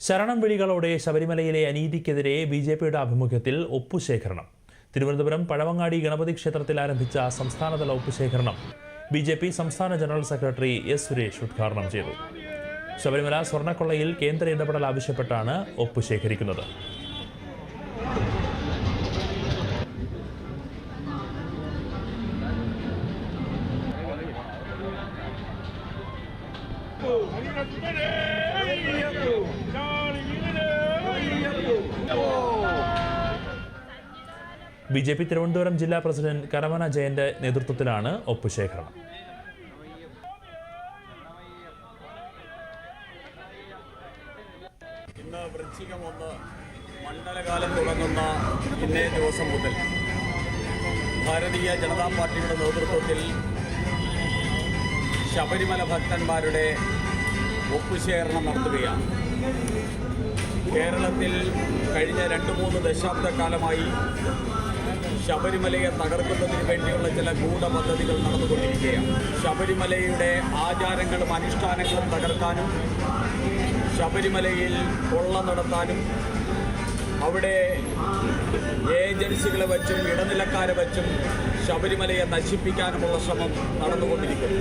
ശരണം വിളികളോടെ ശബരിമലയിലെ അനീതിക്കെതിരെ B J പിയുടെ ആഭിമുഖ്യത്തിൽ ഒപ്പുശേഖരണം തിരുവനന്തപുരം പഴവങ്ങാടി ഗണപതി ക്ഷേത്രത്തിൽ ആരംഭിച്ച സംസ്ഥാനതല ഒപ്പുശേഖരണം ബി ജെ പി സംസ്ഥാന ജനറൽ സെക്രട്ടറി എസ് സുരേഷ് ഉദ്ഘാടനം ചെയ്തു ശബരിമല സ്വർണക്കൊള്ളയിൽ കേന്ദ്ര ഇടപെടൽ ആവശ്യപ്പെട്ടാണ് ഒപ്പ് ശേഖരിക്കുന്നത് ബി ജെ പി തിരുവനന്തപുരം ജില്ലാ പ്രസിഡന്റ് കരമന ജയന്റെ നേതൃത്വത്തിലാണ് ഒപ്പ് ശേഖരണം ഇന്ന് വൃശ്ചികം ഒന്ന് മണ്ഡലകാലം തുടങ്ങുന്ന ഇന്നേ ദിവസം മുതൽ ഭാരതീയ ജനതാ പാർട്ടിയുടെ നേതൃത്വത്തിൽ ശബരിമല ഭക്തന്മാരുടെ ഒപ്പുശേഖരണം നടത്തുകയാണ്. കേരളത്തിൽ കഴിഞ്ഞ രണ്ട് മൂന്ന് ദശാബ്ദക്കാലമായി ശബരിമലയെ തകർക്കുന്നതിന് വേണ്ടിയുള്ള ചില ഗൂഢ പദ്ധതികൾ നടന്നുകൊണ്ടിരിക്കുകയാണ്. ശബരിമലയുടെ ആചാരങ്ങളും അനുഷ്ഠാനങ്ങളും തകർക്കാനും ശബരിമലയിൽ കൊള്ള നടത്താനും അവിടെ ഏജൻസികളെ വച്ചും ഇടനിലക്കാരെ വച്ചും ശബരിമലയെ നശിപ്പിക്കാനുമുള്ള ശ്രമം നടന്നുകൊണ്ടിരിക്കുന്നു.